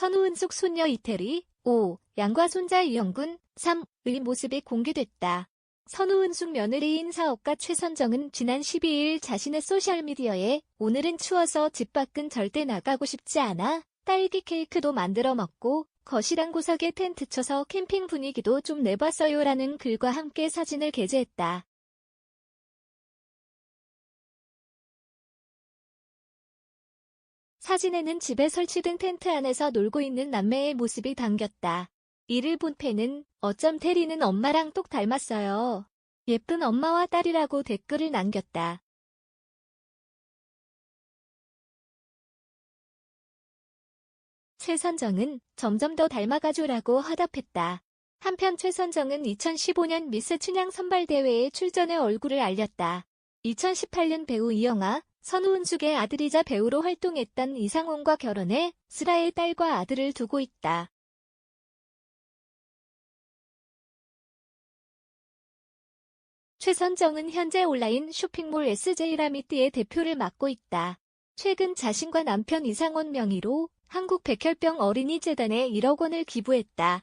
선우은숙 손녀 이태리 5. 양과 손자 이영군 3의 모습이 공개됐다. 선우은숙 며느리인 사업가 최선정은 지난 12일 자신의 소셜미디어에 오늘은 추워서 집 밖은 절대 나가고 싶지 않아 딸기 케이크도 만들어 먹고 거실 한 구석에 텐트 쳐서 캠핑 분위기도 좀 내봤어요라는 글과 함께 사진을 게재했다. 사진에는 집에 설치된 텐트 안에서 놀고 있는 남매의 모습이 담겼다. 이를 본 팬은 어쩜 테리는 엄마랑 똑 닮았어요. 예쁜 엄마와 딸이라고 댓글을 남겼다. 최선정은 점점 더 닮아가줘라고 화답했다. 한편 최선정은 2015년 미스 춘향 선발대회에 출전해 얼굴을 알렸다. 2018년 배우 이영아, 선우은숙의 아들이자 배우로 활동했던 이상훈과 결혼해 슬아의 딸과 아들을 두고 있다. 최선정은 현재 온라인 쇼핑몰 SJ라미띠의 대표를 맡고 있다. 최근 자신과 남편 이상원 명의로 한국백혈병 어린이재단에 1억 원을 기부했다.